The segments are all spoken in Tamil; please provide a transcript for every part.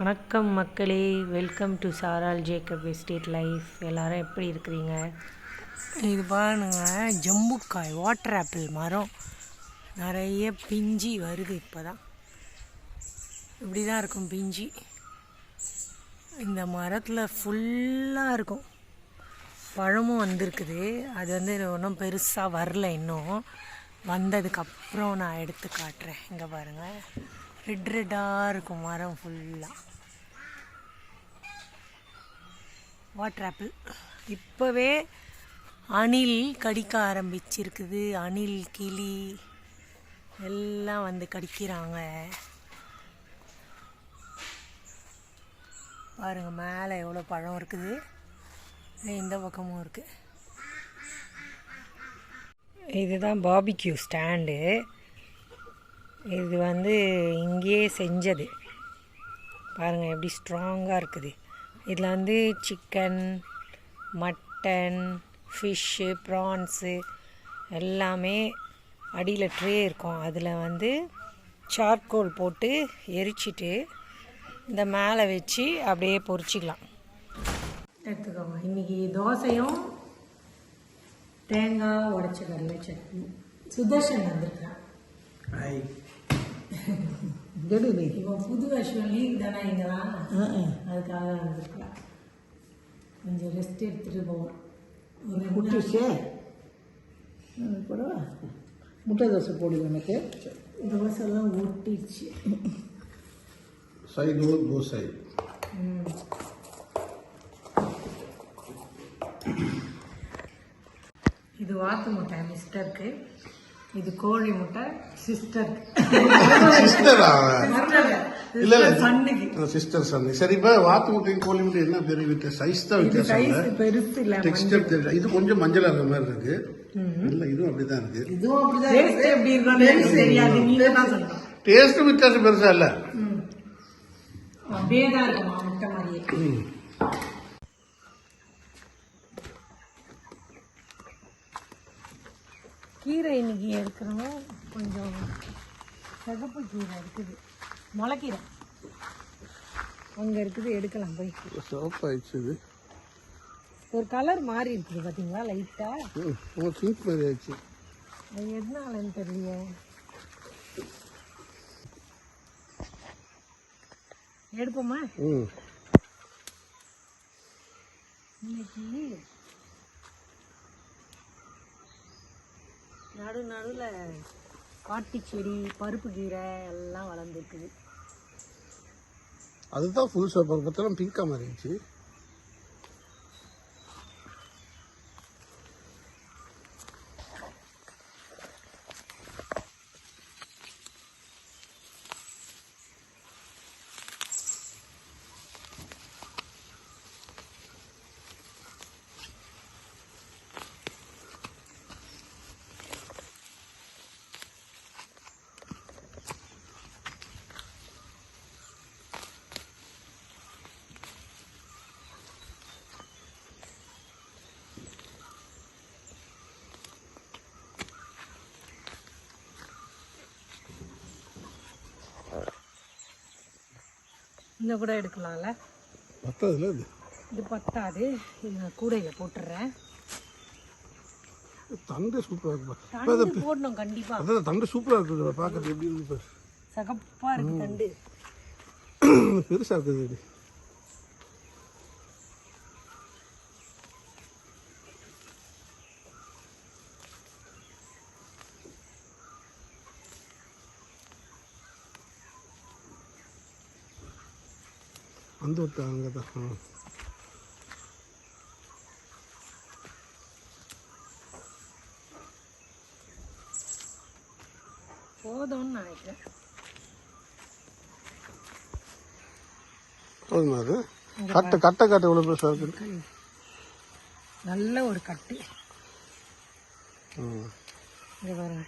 வணக்கம் மக்களே. வெல்கம் டு சாரால் ஜேக்கப் எஸ்டேட் லைஃப் எல்லாரும் எப்படி இருக்கிறீங்க? இது பாருங்க ஜம்புக்காய் வாட்டர் ஆப்பிள் மரம். நிறைய பிஞ்சி வருது இப்போ தான் இப்படி தான் இருக்கும் பிஞ்சி. இந்த மரத்தில் ஃபுல்லாக இருக்கும். பழமும் வந்திருக்குது. அது வந்து ஒன்றும் பெருசாக வரல இன்னும். வந்ததுக்கப்புறம் நான் எடுத்து காட்டுறேன். இங்கே பாருங்கள் ரெட் ரெட்டாக இருக்கும் மரம் ஃபுல்லாக வாட்டர் ஆப்பிள். இப்போவே அணில் கடிக்க ஆரம்பிச்சிருக்குது. அணில் கிளி எல்லாம் வந்து கடிக்கிறாங்க. பாருங்கள் மேலே எவ்வளோ பழம் இருக்குது. இந்த பக்கமும் இருக்குது இதுதான் பாபிக்யூ ஸ்டாண்டு இது வந்து இங்கேயே செஞ்சது. பாருங்கள் எப்படி ஸ்ட்ராங்காக இருக்குது. இதில் வந்து சிக்கன் மட்டன் ஃபிஷ்ஷு ப்ரான்ஸு எல்லாமே அடியில் ட்ரே இருக்கும். அதில் வந்து சார்கோல் போட்டு எரிச்சிட்டு இந்த மேலே வச்சு அப்படியே பொரிச்சிக்கலாம். எடுத்துக்கோங்க. இன்றைக்கி தோசையும் தேங்காய் உடச்ச கடலை சட்னி சுதர்ஷன் வந்திருக்கிறான் கெடு நீ. இவன் புது வருஷம் லீவ் தானே இங்கெல்லாம் அதுக்காக வந்திருக்கலாம் கொஞ்சம் ரெஸ்ட் எடுத்துட்டு போவோம் ஒரு முட்டிச்சே பரவா முட்டை தோசை போடு எனக்கு. தோசைலாம் ஒட்டிடுச்சு சைடு சைடு. இது வாத்து முட்டை மிஸ்டருக்கு இது கோழி முட்டை சிஸ்டருக்கு சிஸ்டரா இல்ல இல்ல சன்னுக்கு சிஸ்டர் சன் சரி இப்ப வாத்து முட்டையும் கோழி முட்டை என்ன பெரிய வித்தியாசம் சைஸ் தான் இது வித்தியாசம் பெருசு இல்ல டெக்ஸ்டர் தெரியல இது கொஞ்சம் மஞ்சள் இருக்கிற மாதிரி இருக்கு. இல்ல இதுவும் அப்படிதான் இருக்கு. இதுவும் அப்படிதான் டேஸ்ட் எப்படி எனக்கு தெரியாது. நீங்க தான் சொல்லணும். டேஸ்ட் வித்தியாசம் பெருசா இல்ல. அப்படியே தான் இருக்குமா முட்டை மாதிரியே. கீரை இன்னைக்கு எடுக்கிறோம் கொஞ்சம் சிகப்பு கீரை இருக்குது. முளைக்கீரை. அங்கே இருக்குது எடுக்கலாம் போய். சிவப்பாயிடுச்சு ஒரு கலர் மாறி இருக்குது பார்த்தீங்களா லைட்டாக பிங்க் மாதிரி ஆயிடுச்சு. அது எதனாலன்னு தெரியலையே. எடுப்போமா? ம். இன்னைக்கு நடு நடுவில் காட்டு செடி பருப்பு கீரை எல்லாம் வளர்ந்துருக்குது. அதுதான் ஃபுல் சோப்பர் பார்த்தாலும் பிங்கா மாறிடுச்சு. இந்த கூட எடுக்கலாம்ல. பத்தாதுல இது? இது பத்தாது. இது கூடையில் போட்டுடுறேன் தண்டு சூப்பரா இருக்கு போடணும் கண்டிப்பாக அதான் தண்டு சூப்பரா இருக்குது பார்க்கறது எப்படி இருக்கு. சகப்பாக இருக்கு தண்டு. பெருசா இருக்குது விட்டா அங்கே தான் போதும்னு நினைக்கிறேன். போதுமா அது? கட்டை கட்டை கட்டை இவ்வளோ பெருசாக இருக்குது நல்ல ஒரு கட்டு. இங்க பாருங்க.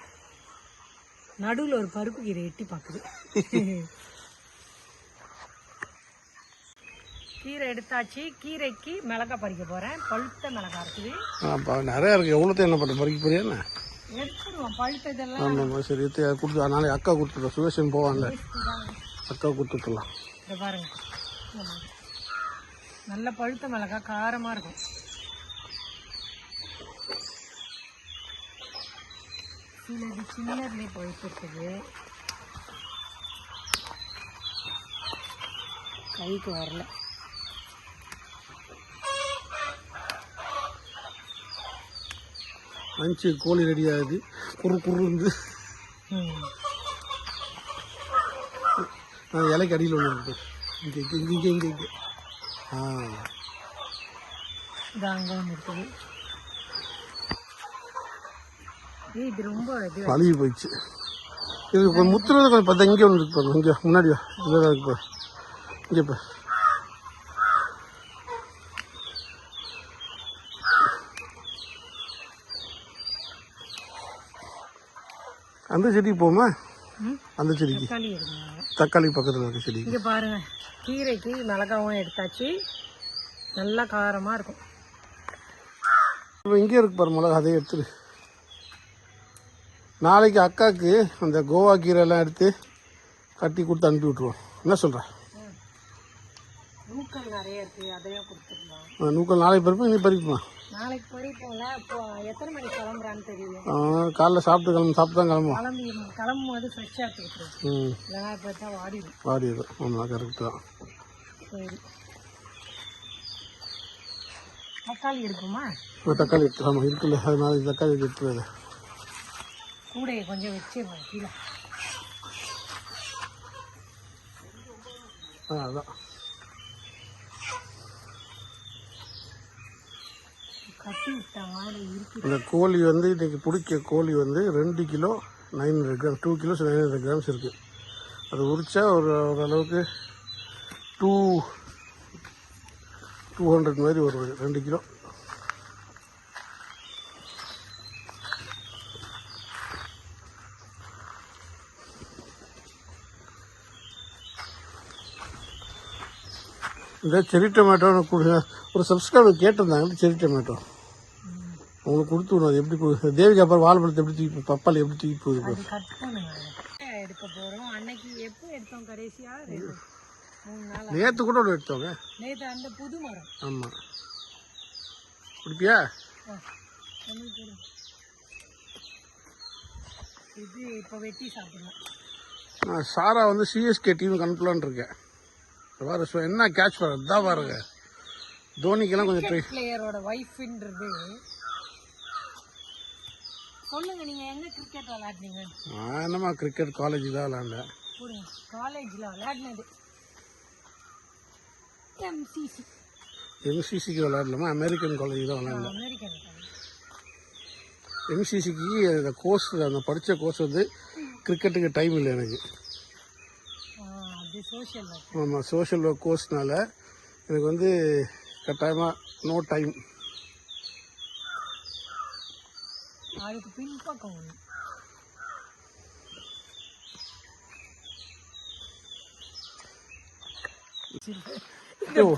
நடுவில் ஒரு பருப்பு கீரை எட்டி பார்க்குது. கீரை எடுத்தாச்சு. கீரைக்கு மிளகாய் பறிக்க போகிறேன் பழுத்த மிளகாய் இருக்குது. அப்போ நிறையா இருக்குது எவ்வளோத்தையும் என்ன பண்ண பறிக்க போறியா எடுத்துருவோம். ஆமாம் சரி எடுத்து கொடுத்து நாளைக்கு அக்கா கொடுத்துட்றோம் சுதர்ஷன் போவான்ல. அக்கா கொடுத்துட்டுலாம். இங்க பாருங்க. நல்ல பழுத்த மிளகா காரமாக இருக்கும். சிலது சின்னதுலேயே பழுத்து கைக்கு வரல. லஞ்சு கோழி ரெடி ஆகுது. குறு குறு இருந்து ம் நான் இலைக்கு அடியில் ஒன்று இருக்கு. இங்கே இங்கே இங்கே இங்கே இங்கே ஆ. பழகி போயிடுச்சு. இது முத்துறது கொஞ்சம் பார்த்தா இங்கே ஒன்று இருக்கு பாருங்க இங்கே முன்னாடி வா. இங்கே இருக்கு பாரு இங்கே பாரு. அந்த செடிக்கு போமா? அந்த செடிக்கு. தக்காளி பக்கத்தில் இருக்க செடிக்கு. இங்கே பாருங்க. கீரைக்கு மிளகாவும் எடுத்தாச்சு. நல்லா காரமாக இருக்கும். இப்போ இங்கே இருக்கு பாரு மிளகா அதை எடுத்துரு. நாளைக்கு அக்காவுக்கு அந்த கோவா கீரை எல்லாம் எடுத்து கட்டி கொடுத்து அனுப்பி விட்ருவோம் என்ன சொல்கிற நூக்கல் நிறைய இருக்குது அதையும் கொடுத்துருந்தோம் நூக்கள் நாளைக்கு பறிப்போம் நீ பறிப்போமா? நாளைக்கு படிப்போம்ல இப்போ எத்தனை மணிக்கு கிளம்புறான்னு தெரியல. காலைல சாப்பிட்டு கிளம்பு சாப்பிட்டு தான் கிளம்புவோம். கிளம்பி கிளம்பும் போது ஃப்ரெஷ்ஷாக எடுத்துக்கிட்டு ம். இல்லைனா இப்போ தான் வாடிடும். வாடியது ஆமாம் கரெக்டு தான். சரி. தக்காளி இருக்குமா இப்போ தக்காளி எடுத்து ஆமாம் இருக்குல்ல அது நாளைக்கு தக்காளி எடுத்துருது கூடையை கொஞ்சம் வச்சிருவேன் கீழே. அதான் கட்டி விட்டாங்க இருக்கு இந்த கோழி வந்து இன்றைக்கி பிடிக்க கோழி வந்து ரெண்டு kilo nine hundred gram two kilos nine hundred grams இருக்குது அது உரிச்சா ஒரு ஓரளவுக்கு டூ டூ ஹண்ட்ரட் மாதிரி வருவது ரெண்டு கிலோ. இந்த செரி டொமேட்டோன்னு கொடுங்க ஒரு சப்ஸ்கிரைபர் கேட்டிருந்தாங்க செரி டொமேட்டோ. உங்களுக்கு கொடுத்து விடும் அது எப்படி தேவிக்கு அப்புறம் வாழைப்பழத்தை எப்படி தூக்கி பப்பாளி எப்படி தூக்கி போகுது எடுக்க போகிறோம் அன்னைக்கு எப்போ எடுத்தோம் கடைசியா? ரெண்டு மூணு நாள்? நேற்று கூட எடுத்தோங்க. நேற்று அந்த புது மரம். ஆமாம் குடிப்பியா. இது இப்போ வெட்டி சாப்பிடலாம் சாரா வந்து சிஎஸ்கே டீமுக்கு அனுப்பலான்னு இருக்கேன் பாரு so என்ன கேட்ச் பாரு அதான் பாருங்க. தோனிக்கெல்லாம் கொஞ்சம் பிளேயரோட ஒய்ஃப்ன்றது சொல்லுங்க நீங்க எங்க கிரிக்கெட் விளையாடுனீங்க? நான் என்னம்மா கிரிக்கெட் காலேஜ் தான் விளாண்டேன் போடுங்க காலேஜ்ல விளையாடினது. எம்சிசி எம்சிசிக்கு விளாடலாமா அமெரிக்கன் காலேஜ் தான் அமெரிக்கன் எம்சிசிக்கு அந்த கோர்ஸ் அந்த படித்த கோர்ஸ் வந்து கிரிக்கெட்டுக்கு டைம் இல்லை எனக்கு. ஆமாம் சோஷியல் ஒர்க் கோர்ஸ்னால எனக்கு வந்து கட்டாயமாக நோ டைம் அதுக்கு பின்பக்கம் ஒன்று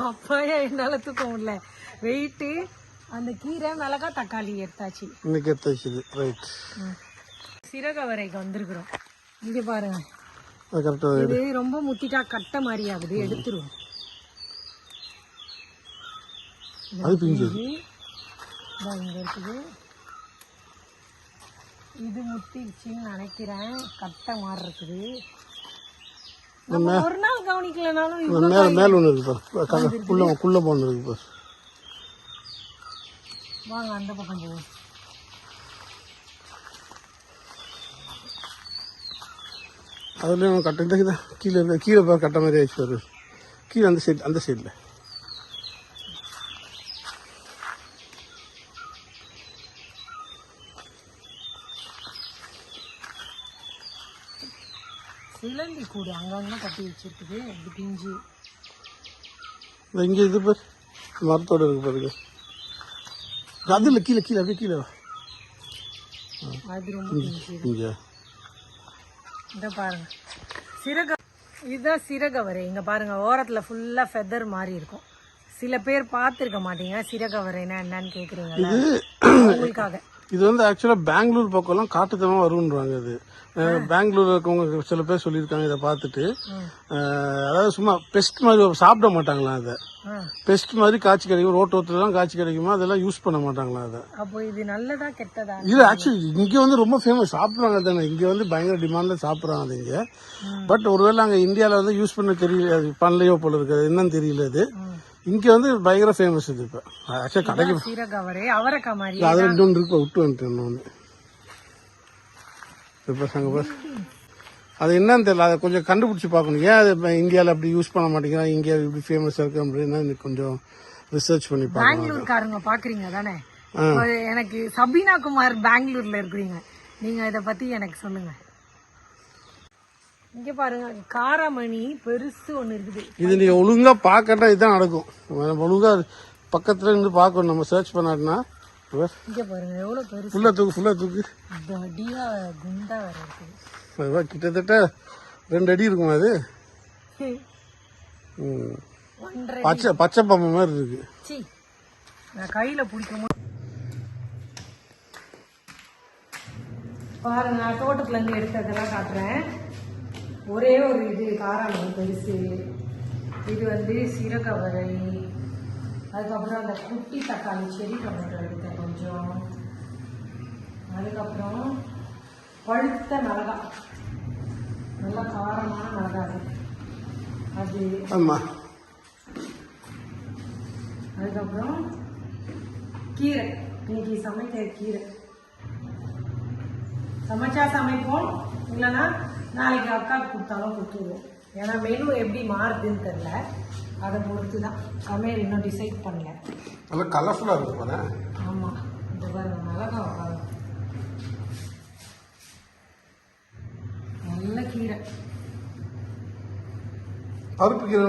பப்பாயா என்னால தூக்க முடியல. வெயிட்டு அந்த கீரை மிளகா தக்காளி எடுத்தாச்சு. இன்னைக்கு ரைட் சிறகவரைக்கு வந்திருக்கிறோம். இங்க பாருங்க. இது ரொம்ப முத்திட்டா கட்டை மாதிரி ஆகுது. எடுத்துருவோம். அது பிஞ்சு. இது இதோ இங்க இருக்குது. இது முத்திடுச்சின்னு நினைக்கிறேன். கட்டை மாதிரி இருக்குது. நம்ம ஒரு நாள் கவனிக்கலனாலும் மேலே மேலே ஒன்று இருக்கு குள்ள குள்ள ஒன்று இருக்கு பாரு. வாங்க அந்த பக்கம் போவோம். அதுலேயும் கட்ட இந்த கீழே கீழே கட்ட மாதிரி ஆயிடுச்சு கீழே அந்த சைடு அந்த சைடில் சிலந்தி கூடு. அங்கங்க கட்டி வச்சிருக்குது. இது பிஞ்சு. இங்கே இது பாரு. மரத்தோட இருக்கு பாருங்க. அது இல்லை கீழே கீழே அப்படியே கீழே. அது ரொம்ப இங்கே இந்த பாருங்க. சிறக இதுதான் சிறகவரை இங்க பாருங்க ஓரத்துல ஃபுல்லா ஃபெதர் மாதிரி இருக்கும். சில பேர் பார்த்துருக்க மாட்டீங்க சிறகவரைனா என்னன்னு கேக்குறீங்கல்ல? உங்களுக்காக. இது வந்து ஆக்சுவலாக பெங்களூர் பக்கம்லாம் காட்டுத்தனமாக வருன்றாங்க இது. பெங்களூர்ல இருக்கவங்க சில பேர் சொல்லியிருக்காங்க இதை பார்த்துட்டு. அதாவது சும்மா பெஸ்ட் மாதிரி சாப்பிட மாட்டாங்களாம் அதை. பெஸ்ட் மாதிரி காய்ச்சி கிடைக்கும் ரோட்டோத்துலலாம் காய்ச்சி கிடைக்குமா? அதெல்லாம் யூஸ் பண்ண மாட்டாங்களாம் அதை. அப்போ இது நல்லதா கெட்டதா? இது ஆக்சுவலி இங்க வந்து ரொம்ப ஃபேமஸ் சாப்பிடுறாங்க தானே. இங்க வந்து பயங்கர டிமாண்ட்ல சாப்பிடுறாங்க அது இங்க. பட் ஒருவேளை அங்க இந்தியால வந்து யூஸ் பண்ண தெரியல பண்ணலையோ போல இருக்கு அது என்னன்னு தெரியல இது இங்க வந்து பயங்கர ஃபேமஸ் இது இப்ப. ஆக்சுவலி கடைக்கு சீரக அவரை. அவரைக்காய் மாதிரி. அது இன்னொன்று இருக்கு. விட்டு வந்துட்டு இன்னொன்று இப்போ அங்கே பாரு. அது என்னன்னு தெரியல. அதை கொஞ்சம் கண்டுபிடிச்சி பார்க்கணும். ஏன் அது இந்தியாவில் அப்படி யூஸ் பண்ண மாட்டேங்கிறாங்க இங்கே இப்படி ஃபேமஸாக இருக்கு அப்படின்னா கொஞ்சம் ரிசர்ச் பண்ணி பெங்களூர்காரங்க பாக்குறீங்க தானே? எனக்கு சபீனா குமார் பெங்களூர்ல இருக்கிறீங்க. நீங்க இத பத்தி எனக்கு சொல்லுங்க. இங்க பாருங்க காராமணி பெருசு ஒண்ணு இருக்குது. இது நீங்கள் ஒழுங்காக பார்க்கட்டா இதுதான் நடக்கும். நம்ம ஒழுங்காக பக்கத்தில் இருந்து பார்க்கணும். நம்ம சர்ச் பண்ணாட்டினா. இங்க பாருங்க எவ்வளவு பெருசு. ஃபுல்லாக தூக்கு ஃபுல்லாக தூக்கு. தடியா குண்டா வேற இருக்குது அதுவா கிட்டத்தட்ட ரெண்டு அடி இருக்குமா அது? பச்சை பச்சை பாம்பு மாதிரி இருக்கு. நான் கையில பிடிக்கும் பாருங்க நான் தோட்டத்துல இருந்து எடுத்ததெல்லாம் காட்டுறேன். ஒரே ஒரு இது காராமணி பெருசு. இது வந்து சீரகவரை அதுக்கப்புறம் அந்த குட்டி தக்காளி செடி டொமேட்டோ எடுத்தேன் கொஞ்சம். அதுக்கப்புறம் பழுத்த மிளகா. நல்ல காரமான மிளகா அது. அது. ஆமாம் அதுக்கப்புறம் கீரை. இன்னைக்கு சமைக்கிற கீரை. சமைச்சா சமைப்போம் இல்லைன்னா நாளைக்கு அக்காவுக்கு கொடுத்தாலும் கொடுத்துருவோம். ஏன்னா மெனு எப்படி மாறுதுன்னு தெரில அதை பொறுத்து தான் சமையல் இன்னும் டிசைட் பண்ணல. நல்லா கலர்ஃபுல்லாக இருக்கு பாரு ஆமாம் இந்த பாருங்க மிளகா பாருங்க நல்ல கீரை. பருப்பு கீரை.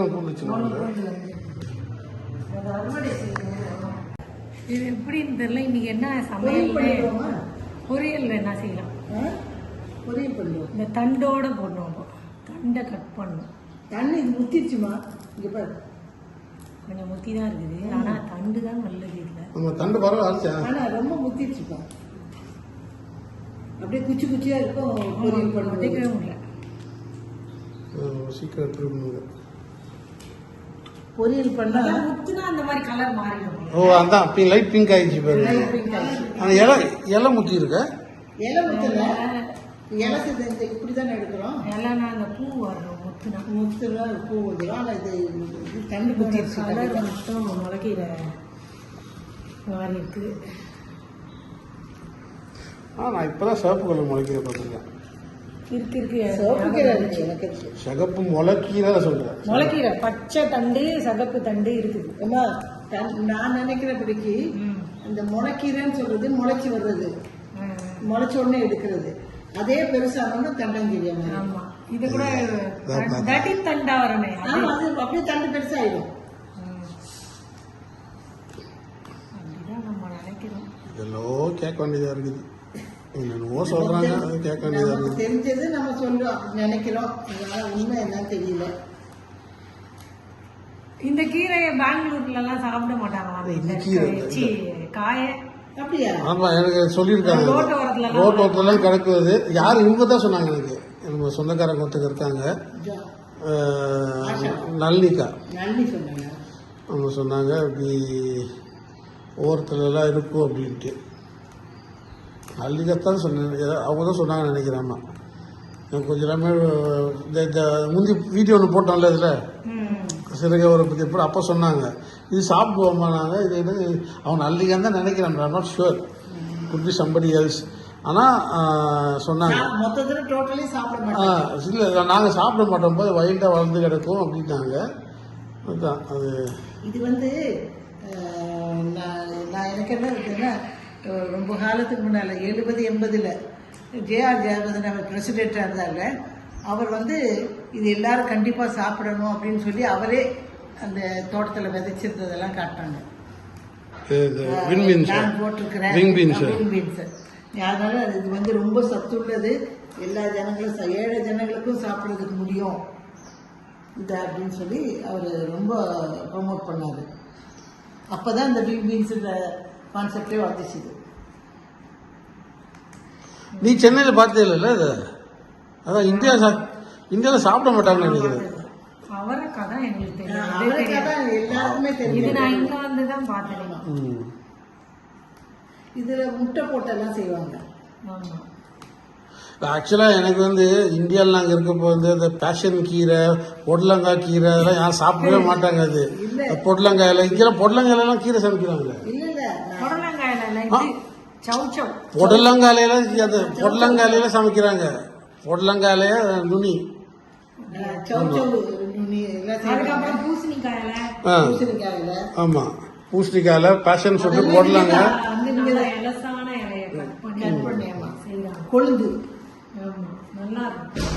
இது எப்படின்னு தெரியல. இன்னைக்கு என்ன சமையல் பொரியல் என்ன செய்யலாம். பொரியல் பண்ணுவோம் இந்த தண்டோட போடணும் அப்போ. தண்டை கட் பண்ணணும். தண்ணி இது முத்திருச்சுமா இங்க பாரு. கொஞ்சம் முத்தி தான் இருக்குது ஆனா தண்டு தான் நல்லது இதுல. நம்ம தண்டு பரவாயில்ல அரைச்சா. ஆனா ரொம்ப முத்திருச்சுப்பா அப்படியே குச்சி குச்சியா இருக்கும் பொரியல் பண்ணுறது உடைக்கவே முடியல. சீக்கிரம் பண்ணுங்க பொரியல் பண்ணா முத்துனா அந்த மாதிரி கலர் மாறிடும். ஓ அதான் பிங்க் லைட் பிங்க் ஆயிடுச்சு பாரு. ஆனால் இலை இலை முத்தி இருக்க இலை முத்தல? இலக்கு இது இந்த இப்படி தானே எடுக்கிறோம்? இல்லைன்னா அந்த பூ வரணும் முத்துனா. முத்துல பூ வந்துடும் ஆனால் இது தண்ணி குத்திருச்சு கலர் மட்டும் முளைக்கிற மாறி இருக்குது ஆ நான் இப்போ தான் சிவப்பு கலர் முளைக்கீரை பார்த்துருக்கேன். இருக்கு இருக்கு. சிவப்பு கீரை இருக்கு எனக்கு இருக்கு சிகப்பு முளைக்கீரை சொல்கிறேன் முளைக்கீரை பச்சை தண்டு சகப்பு தண்டு இருக்குது அம்மா தன்- நான் நினைக்கிறபடிக்கு ம். இந்த முளைக்கீரைன்னு சொல்றது முளைச்சி வர்றது. ம். முளைச்ச உடனே எடுக்கிறது. அதே பெருசானோன்னு தண்டங்கீரை மாதிரி. ஆமா. இது கூட தட்டி தண்டா வரமே ஆமா அது அப்படியே தண்டு பெருசாயிடும். ம். அப்படிதான் நம்ம நினைக்கிறோம். இதெல்லாம் கேட்க வேண்டியதாக இருக்குது. என்னென்னவோ சொல்கிறாங்க அது கேட்க வேண்டியதாக நமக்கு இருக்குது. தெரிஞ்சது நம்ம சொல்றோம் நினைக்கிறோம். அதனால உண்மை என்னன்னு தெரியல. இந்த கீரையை பெங்களூர்ல எல்லாம் சாப்பிட மாட்டாங்களாம் இந்த கீரை, காயை. ஆமாம் எனக்கு சொல்லியிருக்காங்க. ரோட்டு ஓரத்துல எல்லாம் கிடக்குது. யார் இவங்க தான் சொன்னாங்க எனக்கு. நம்ம சொந்தக்காரங்க ஒருத்தங்க இருக்காங்க. நளினிகா அவங்க சொன்னாங்க இப்படி ஓரத்துல எல்லாம் இருக்கும் அப்படின்ட்டு. நளினிகாத்தான் சொன்னேன் ஏதோ அவங்க தான் சொன்னாங்கன்னு நினைக்கிறேன் எனக்கு கொஞ்சம் நேரமே இந்த இந்த முந்தி வீடியோ ஒன்று போட்டோம்ல இதில்? ம். சிறகவரை பற்றி எப்படி அப்போ சொன்னாங்க? இது சாப்பிடுவோமா நாங்கள் இது இது அவன் நல்லிகான்னு தான் நினைக்கிறேன். I'm not sure could be somebody else ஆனால் சொன்னாங்க. இல்லை நாங்கள் சாப்பிட மாட்டோம் போது வைல்டாக வளர்ந்து கிடக்கும் அப்படின்னாங்க. அதுதான் அது. இது வந்து நான் நான் எனக்கு என்ன இருக்குன்னா ரொம்ப காலத்துக்கு முன்னால எழுபது எண்பதுல ஜேஆர் ஜெயவர்தன் அவர் பிரசிடென்ட்டாக இருந்தார்ல அவர் வந்து இது எல்லாரும் கண்டிப்பா சாப்பிடணும் அப்படின்னு சொல்லி அவரே அந்த தோட்டத்துல விதைச்சிருந்ததெல்லாம் காட்டினாங்க நான் போட்டிருக்கிறேன். அதனால அது இது வந்து ரொம்ப சத்துள்ளது. எல்லா ஜனங்களும் ஏழை ஜனங்களுக்கும் சாப்பிட்றதுக்கு முடியும். இது அப்படின்னு சொல்லி அவர் ரொம்ப ப்ரொமோட் பண்ணாரு. அப்பதான் இந்த விங் பீன்ஸுன்ற கான்செப்டே வந்துச்சு. நீ சென்னையில் பார்த்தே இது? அதான் இந்தியா சா இந்தியாவில் சாப்பிட மாட்டாங்கன்னு நினைக்கிறேன். அவரைக்காய் தான் எங்களுக்கு தெரியும் இது அவரைக்காய் தெரியாது. தான் எல்லாருக்குமே இது தெரியும் நான் இங்க வந்து தான் பார்த்தேன். ம். இதுல முட்டை போட்டெல்லாம் செய்வாங்க. ஆமா. ஆக்சுவலாக எனக்கு வந்து இந்தியாவில் நாங்கள் இருக்கப்போ வந்து இந்த பேஷன் கீரை பொடலங்காய் கீரை அதெல்லாம் யாரும் சாப்பிடவே மாட்டாங்க அது. பொடலங்காயில் இங்கெல்லாம் பொடலங்காயிலலாம் கீரை சமைக்கிறாங்களே. இல்ல இல்ல. புடலங்காயில இல்ல, இது சவு சவு பொடலங்காலையில அது பொடலங்காலையில சமைக்கிறாங்க. பொடலங்காலைய நுனி. அதுக்கப்புறம் பூசணிக்காயில. ஆ. பூசணிக்காயில. ஆமாம் பூசணிக்காயில் பேஷன் சொல்லிட்டு போடலாங்க ஆமா. கொழுந்து. ஆமா.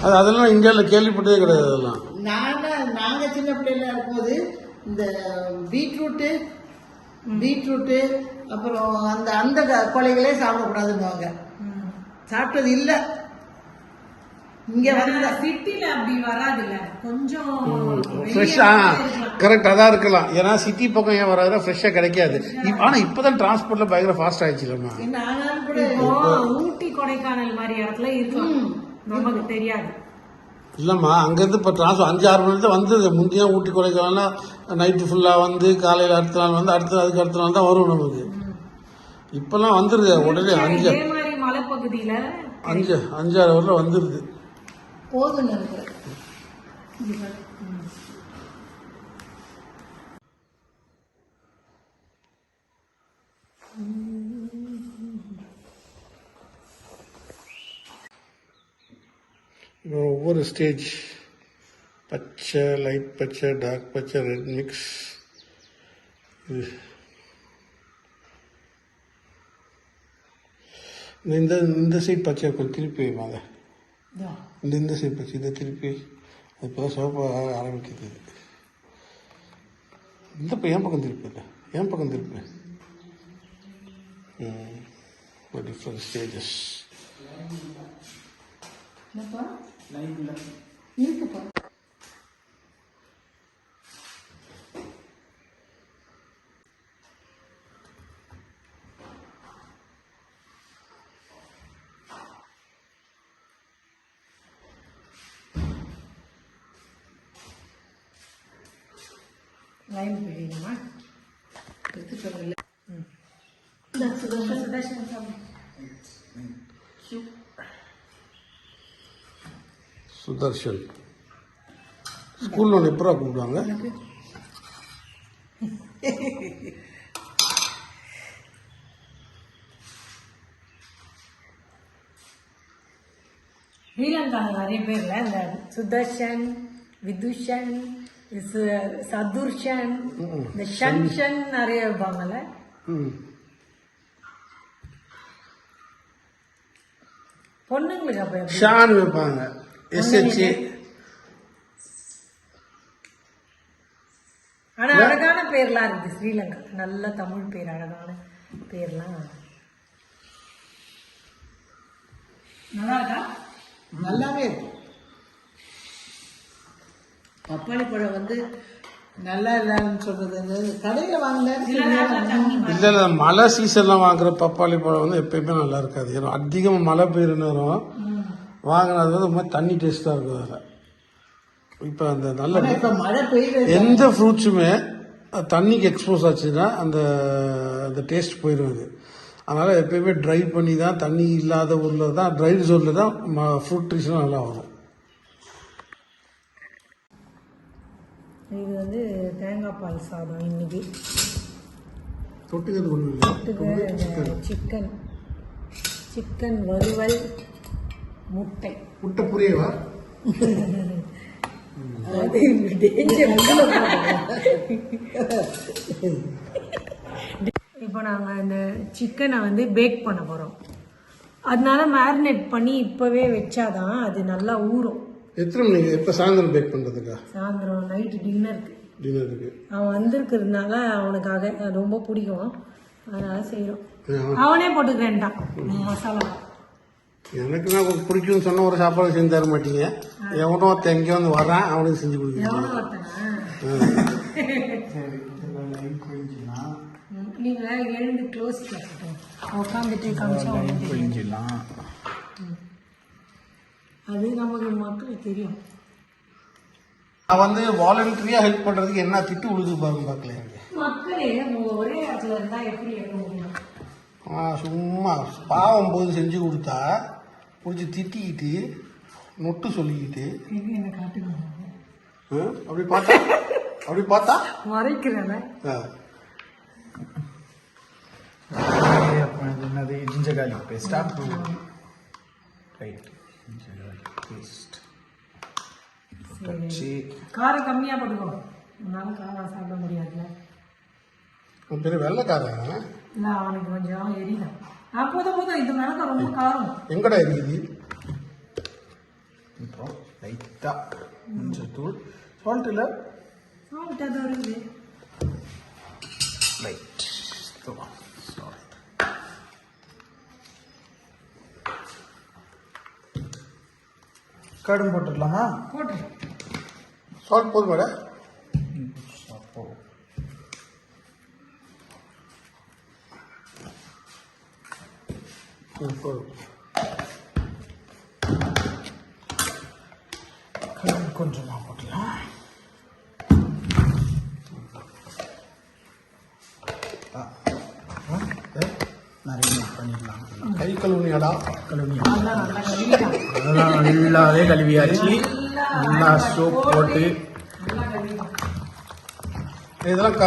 அது அதெல்லாம் இந்தியாவில் கேள்விப்பட்டதே கிடையாது அதெல்லாம். நாங்க நாங்க சின்ன பிள்ளைல இருக்கும்போது இந்த பீட்ரூட்டு பீட்ரூட்டு அப்புறம் அந்த அந்த க- கொலைகளே சாப்பிடக்கூடாதுன்னுவாங்க. சாப்பிட்டது இல்ல. இங்க வந்து சிட்டில அப்படி வராதுல்ல. கொஞ்சம் ஃப்ரெஷ்ஷா கரெக்ட் அதான் இருக்கலாம். ஏன்னா சிட்டி பக்கம் ஏன் வராதுன்னா ஃப்ரெஷ்ஷாக கிடைக்காது. ஆனா இப்பதான் டிரான்ஸ்போர்ட்ல பயங்கர ஃபாஸ்ட் இப்போ ஊட்டி கொடைக்கானல் மாதிரி இடத்துல இருக்கலாம் நமக்கு தெரியாது. இல்லைம்மா அங்கேருந்து இப்போ டிரான்ஸ்ஃபர் அஞ்சு ஆறு மணி தான் வந்தது. முந்தைய ஊட்டி கொடைக்கானல்னா நைட்டு ஃபுல்லாக வந்து காலையில் அடுத்த நாள் வந்து அடுத்த அதுக்கு அடுத்த நாள் தான் வரும் நமக்கு. இப்போல்லாம் வந்துடுது உடனே அஞ்சு மலைப்பகுதியில அஞ்சு அஞ்சாறு வரல வந்துடுது போதும்னு நினைக்கிறேன். ஒவ்வொரு ஸ்டேஜ் பச்சை லைட் பச்சை டார்க் பச்சை ரெட் மிக்ஸ் இந்த இந்த சைட் பச்சை கொஞ்சம் திருப்பி வைப்பாங்க இந்த இந்த சைட் பச்சை இதை திருப்பி அது இப்போ சிவப்பாக ஆரம்பிக்குது இந்த பக்கம் என் பக்கம் திருப்பி இல்லை என் பக்கம் திருப்பி டிஃப்ரெண்ட் ஸ்டேஜஸ் இருக்குப்பா சுதர்ஷன். ஸ்கூல்ல ஒன்று எப்பரா கூப்பிடுவாங்க ஸ்ரீலங்கால நிறைய பேர்ல இந்த சுதர்ஷன் விதுஷன் சதுர்ஷன் இந்த ஷன் ஷன் நிறைய வைப்பாங்கல்ல பொண்ணுங்களுக்கு அப்ப ஷான் வைப்பாங்க. எஸ்ஹெச் ஆனா அழகான பேர்லாம் இருக்கு. ஸ்ரீலங்கா. நல்ல தமிழ் பேர் அழகான பேர்லாம். நல்லா இருக்கா நல்லாவே இருக்கு. பப்பாளி பழம் வந்து நல்லா இல்லைன்னு சொல்றது கடையில இல்லை இல்லை மழை சீசன்லாம் வாங்குற பப்பாளி பழம் வந்து எப்பயுமே நல்லா இருக்காது. ஏன்னா அதிகமாக மழை பெய்யுற நேரம் வாங்கினது வந்து ரொம்ப தண்ணி டேஸ்ட்டாக இருக்கும் அதில். இப்போ அந்த நல்ல இப்ப மழை பெய்யுது. எந்த ஃப்ரூட்ஸுமே தண்ணிக்கு எக்ஸ்போஸ் ஆச்சுன்னா அந்த அந்த டேஸ்ட் போயிடும் அது. அதனால் எப்பயுமே ட்ரை பண்ணி தான் தண்ணி இல்லாத ஊரில் தான் ட்ரை ஜோனில் தான் ஃப்ரூட் ட்ரீஸ்லாம் நல்லா வரும். இது வந்து தேங்காய் பால் சாதம் இன்னைக்கு. தொட்டுக்கிறது ஒன்றும் தொட்டுக்க சிக்கன் சிக்கன் வறுவல் முட்டை. முட்டை புரியவா. இப்போ நாங்கள் இந்த சிக்கனை வந்து பேக் பண்ண போகிறோம் அதனால மேரினேட் பண்ணி இப்போவே வச்சாதான் அது நல்லா ஊறும். எத்தனை மணிக்கு எப்போ சாயந்தரம் பேக் பண்ணுறதுக்கா சாயந்தரம் நைட்டு டின்னருக்கு டின்னருக்கு அவன் வந்திருக்கிறதுனால அவனுக்காக அது ரொம்ப பிடிக்கும். அதனால செய்கிறோம் அவனே போட்டுக்கிறேன்ட்டான். மசாலா. எனக்கு நான் உங்களுக்கு பிடிக்கும்னு சொன்ன ஒரு சாப்பாடு செஞ்சு தர மாட்டீங்க. எவனோ ஒருத்தன் எங்கேயோ வந்து வரான் அவனுக்கு செஞ்சு கொடுக்குறீங்க எவனோ ஒருத்தனா? ம், நீங்க எழுந்து க்ளோஸ் உட்காந்துட்டு காமிச்சா அது நமக்கு மக்களுக்கு தெரியும். நான் வந்து வாலண்டரியா ஹெல்ப் பண்றதுக்கு என்ன திட்டு உழுது பாருங்க பார்க்கல மக்களே ஒரே இடத்துல இருந்தா எப்படி இருக்க முடியும்? ஆ, சும்மா பாவம் போது செஞ்சு கொடுத்தா பிடிச்சி திட்டிக்கிட்டு நொட்டு சொல்லிக்கிட்டு. என்ன காட்டுங்க? ஆ, அப்படி பார்த்தா? அப்படி பார்த்தா? மறைக்கிறேன். ஆ. அப்புறம் இது என்னது ஜிஞ்சர் கார்லிக் பேஸ்டா ரைட் பேஸ்ட் வச்சு காரம் கம்மியா போட்டுக்கோ. உன்னால காரம் சாப்பிட முடியாதுல்ல. அவன் பெரிய வெள்ளைக்காரன் இல்லை அவனுக்கு கொஞ்சம் எரியுதான் ஆ போதும் போதும். இது மிளகா ரொம்ப காரம். எங்கடா இருக்குது அப்புறம் லைட்டாக மஞ்சள் தூள். சால்ட் இல்லை? சாப்பிட்டு அது வருது ரைட் கடும் போட்டுடலாமா போட்டு சால்ட் போதும் வர போதும். கொஞ்சமாக போட்டலாம் ஆ. நிறைய பண்ணிடலாம் கை கழுவுனியாடா? கழுவி அதெல்லாம் நல்லா நல்லாவே கழுவியாச்சு. நல்லா சோப் போட்டு. இதெல்லாம் க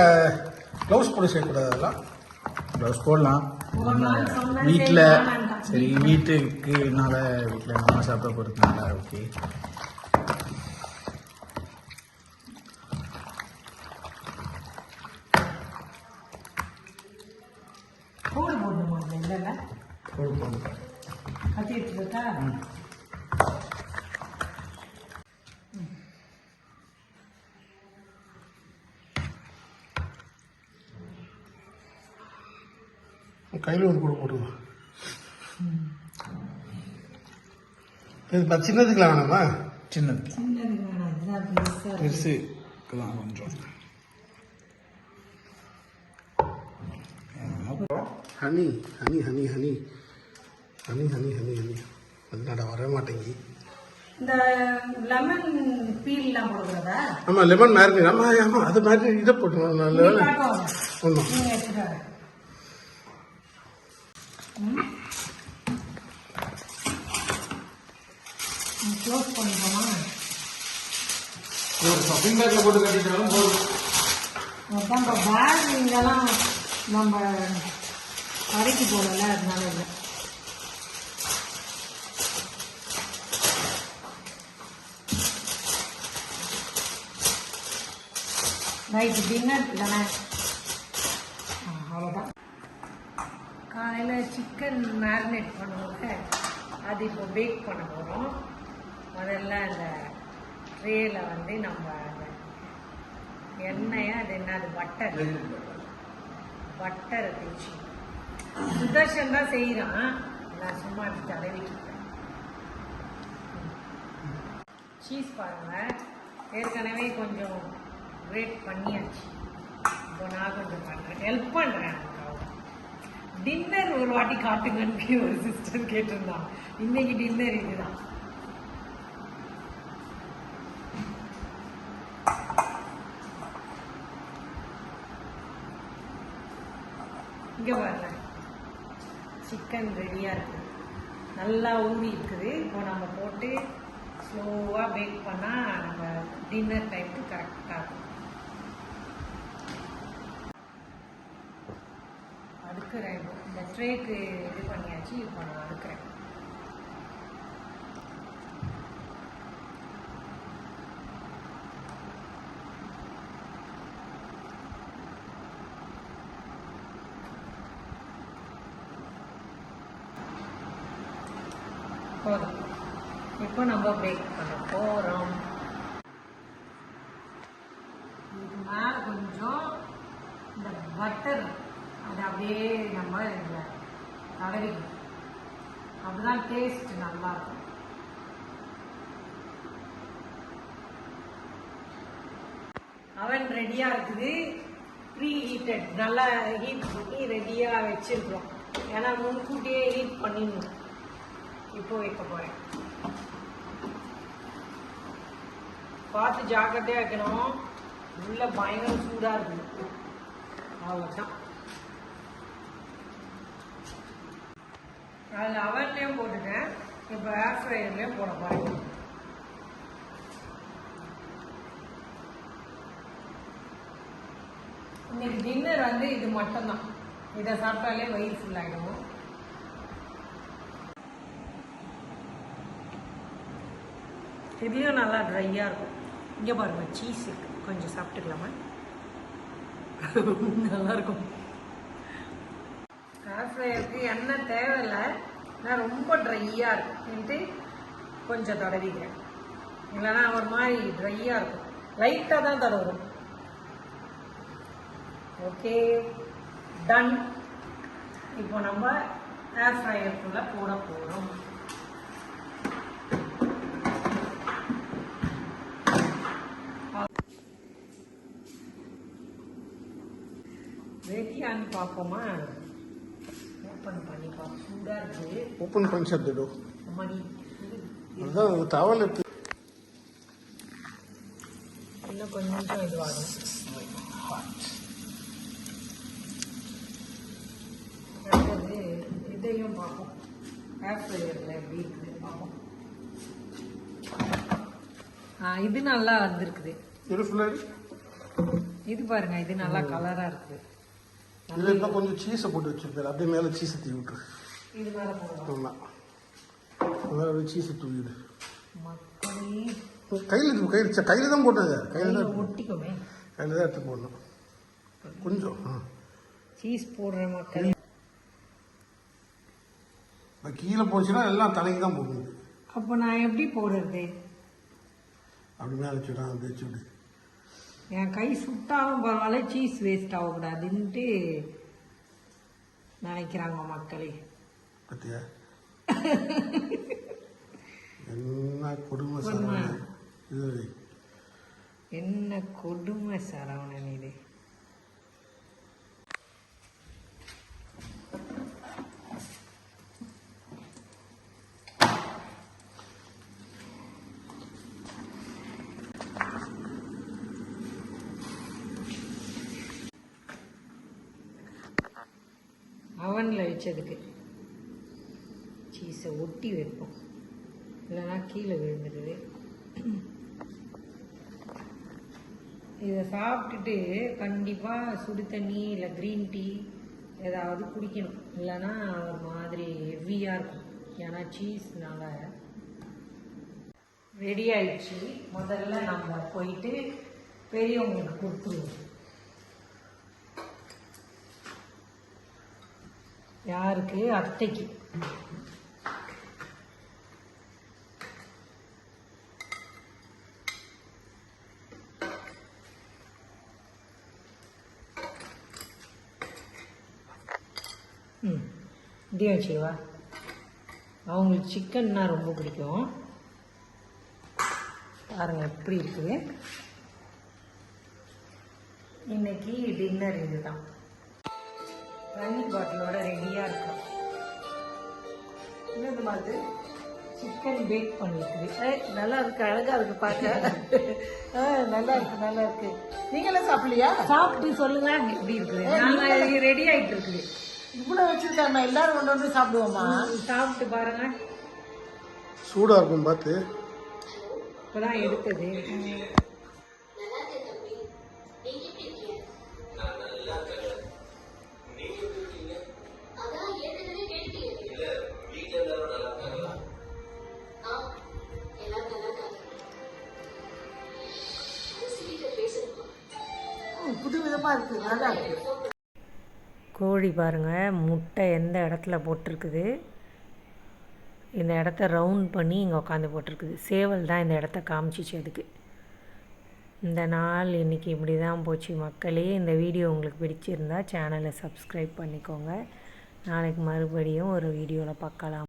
க்ளவுஸ் போட்டு செய்யக்கூடாது அதெல்லாம்? ப்ளவுஸ் போடலாம். வீட்டில் சரி, வீட்டுக்கு என்னால் வீட்டில் மாமா சாப்பிட போகிறதுனால ஓகே கோடு போடணுமா இல்லை இல்லைல்ல போடு போடு கத்தி எடுத்துக்கிட்டா கையில் ஒரு கூட போட்டுக்கோ இது ப- சின்னதுக்குலாம் வேணாமா? சின்னது. பெருசா கொஞ்சம். Honey honey honey honey. Honey honey honey honey. அதனால வர மாட்டேங்கி. இந்த லெமன் பீல்லாம் போடுறதா ஆமா லெமன் மேரினேட். ஆமா ஆமா அது மேரினேட் இதை போட்டு நல்ல வேலை காட்டுவாங்க ஆமா நீங்க எடுத்துட்டு வாங்க. ம். ம், க்ளோஸ் பண்ணிக்கோமா ஒரு ஷாப்பிங் பேக்கில் போட்டு கட்டிட்டாலும் போதும். அதான் இப்போ பேக் இங்கெல்லாம் நம்ம கடைக்கு போகல அதனால இல்லை. நைட்டு டின்னர் ஆ, அவ்வளோதான் காலையில் சிக்கன் மேரினேட் பண்ணுவோங்க அது இப்போ பேக் பண்ண போகிறோம் முதல்ல அந்த ட்ரேயில் வந்து நம்ம அந்த எண்ணெயை அது என்ன அது பட்டர் பட்டரை தேய்ச்சி. சுதர்ஷன் தான் செய்கிறான் நான் சும்மா இருக்கேன். சீஸ் பாருங்க. ஏற்கனவே கொஞ்சம் கிரேட் பண்ணியாச்சு. இப்போ நான் கொஞ்சம் பண்ணுறேன் ஹெல்ப் பண்ணுறேன் டின்னர் ஒரு வாட்டி காட்டுங்கன்னு ஒரு சிஸ்டர் கேட்டிருந்தான். இன்னைக்கு டின்னர் இதுதான். இங்கே பாருங்க. சிக்கன் ரெடியாக இருக்குது நல்லா ஊறி இருக்குது. இப்போ நம்ம போட்டு ஸ்லோவாக பேக் பண்ணால் நம்ம டின்னர் டைமுக்கு கரெக்டாக இருக்கும். அடுக்கிறேன். இந்த ட்ரேக்கு இது பண்ணியாச்சு. இப்போ நான் அடுக்கிறேன் போதும் இப்போ நம்ம பேக் பண்ண போகிறோம் இது மேலே கொஞ்சம் இந்த பட்டர் அதை அப்படியே நம்ம இதில் தடவிக்கணும் அப்படிதான் டேஸ்ட் நல்லா இருக்கும் அவன் ரெடியாக இருக்குது. ப்ரீ ஹீட்டட் நல்லா ஹீட் பண்ணி ரெடியாக வச்சுருக்கிறோம். ஏன்னா முன்கூட்டியே ஹீட் பண்ணிடணும். இப்போ வைக்க போகிறேன் பார்த்து ஜாக்கிரதையாக வைக்கணும். உள்ள பயங்கர சூடாக இருக்குது அவ்வளோதான் அதில் அவன்லேயும் போட்டுட்டேன். இப்போ ஏர் ஃப்ரையர்லேயும் போட போகிறேன் இன்னைக்கு டின்னர் வந்து இது மட்டும்தான். இதை சாப்பிட்டாலே வயிறு ஃபுல்லாகிடும் இதுலேயும் நல்லா ட்ரையாக இருக்கும். இங்கே பாருங்க சீஸ் இருக்கு. கொஞ்சம் சாப்பிட்டுக்கலாமா? நல்லா இருக்கும். ஏர் ஃப்ரையருக்கு எண்ணெய் தேவையில்லை. நான் ரொம்ப ட்ரையாக இருக்குன்ட்டு கொஞ்சம் தடவிக்கிறேன். இல்லைன்னா ஒரு மாதிரி ட்ரையாக இருக்கும். லைட்டாக தான் தடவரும் ஓகே டன் இப்போ நம்ம ஏர் ஃப்ரையருக்குள்ளே போட போகிறோம் ரெடியான்னு பார்ப்போமா? ஓப்பன் பண்ணி பார்ப்போம் சூடாக இருக்குது ஓப்பன் பண்ணி சாப்பிட்டு மணி டவல் எடுத்து இன்னும் கொஞ்சம் இதுவாகும் இதையும் பார்ப்போம். ஏர் ஃப்ரையரில் எப்படி இருக்குது பார்ப்போம். ஆ இது நல்லா வந்திருக்குது. இது பாருங்க இது நல்லா கலராக இருக்குது இதில் இருந்தால் கொஞ்சம் சீஸை போட்டு வச்சிருக்காரு அப்படியே மேலே சீஸை தூவி விட்டுரு. இது மேலே போடலாம். மேலே அப்படியே சீஸை தூவிடு. கையில் கையில் கையில் தான் போட்டது. கையில் தான் ஒட்டிக்குமே. கையில் தான் எடுத்து போடணும். கொஞ்சம் சீஸ் போடுற மக்கள். இப்போ கீழே போச்சுன்னா எல்லாம் தலைக்கு தான் போகுது அப்போ நான் எப்படி போடுறது? அப்படி மேலே அப்படி வச்சு விடு. என் கை சுட்டாலும் பரவாயில்ல சீஸ் வேஸ்ட் ஆகக்கூடாதுன்ட்டு நினைக்கிறாங்க மக்களே. பத்தியா என்ன கொடுமை கொடுமை. சார் இது வை. என்ன கொடுமை சரவணன் இது. வச்சதுக்கு. சீஸை ஒட்டி வைப்போம். இல்லைன்னா கீழே விழுந்துடுது இதை சாப்பிட்டுட்டு கண்டிப்பாக சுடு தண்ணி இல்லை க்ரீன் டீ ஏதாவது குடிக்கணும். இல்லைன்னா ஒரு மாதிரி ஹெவியாக இருக்கும். ஏன்னா சீஸ்னால ரெடி ஆயிடுச்சு. முதல்ல நம்ம போயிட்டு பெரியவங்களுக்கு கொடுத்துருவோம். யாருக்கு? அத்தைக்கு. ம். இதையும் வச்சுருவா அவங்களுக்கு சிக்கன்னா ரொம்ப பிடிக்கும். பாருங்க எப்படி இருக்குது இன்னைக்கு டின்னர் இதுதான். தண்ணி பாட்டிலோட ரெடியாக இருக்கும். என்னது மாதிரி? சிக்கன் பேக் பண்ணிருக்குது நல்லா இருக்கு அழகா இருக்கு பார்க்க. ஆ, நல்லா இருக்கு நல்லா இருக்கு. நீங்களும் சாப்பிடலையா? சாப்பிட்டு சொல்லுங்க. எப்படி இருக்குது? ரெடி ஆயிட்டு இருக்குது. இவ்வளோ வச்சிருக்காங்க எல்லாரும் கொண்டு வந்து சாப்பிடுவோமா? சாப்பிட்டு பாருங்க. சூடாக இருக்கும் பார்த்து. இப்பதான் எடுத்தது. கோழி பாருங்க முட்டை எந்த இடத்துல போட்டிருக்குது? இந்த இடத்த ரவுண்ட் பண்ணி இங்கே உட்காந்து போட்டிருக்குது. சேவல் தான் இந்த இடத்த காமிச்சிச்சு அதுக்கு. இந்த நாள் இன்றைக்கி இப்படி தான் போச்சு. மக்களே இந்த வீடியோ உங்களுக்கு பிடிச்சிருந்தா சேனலை சப்ஸ்கிரைப் பண்ணிக்கோங்க. நாளைக்கு மறுபடியும் ஒரு வீடியோவில் பார்க்கலாம்.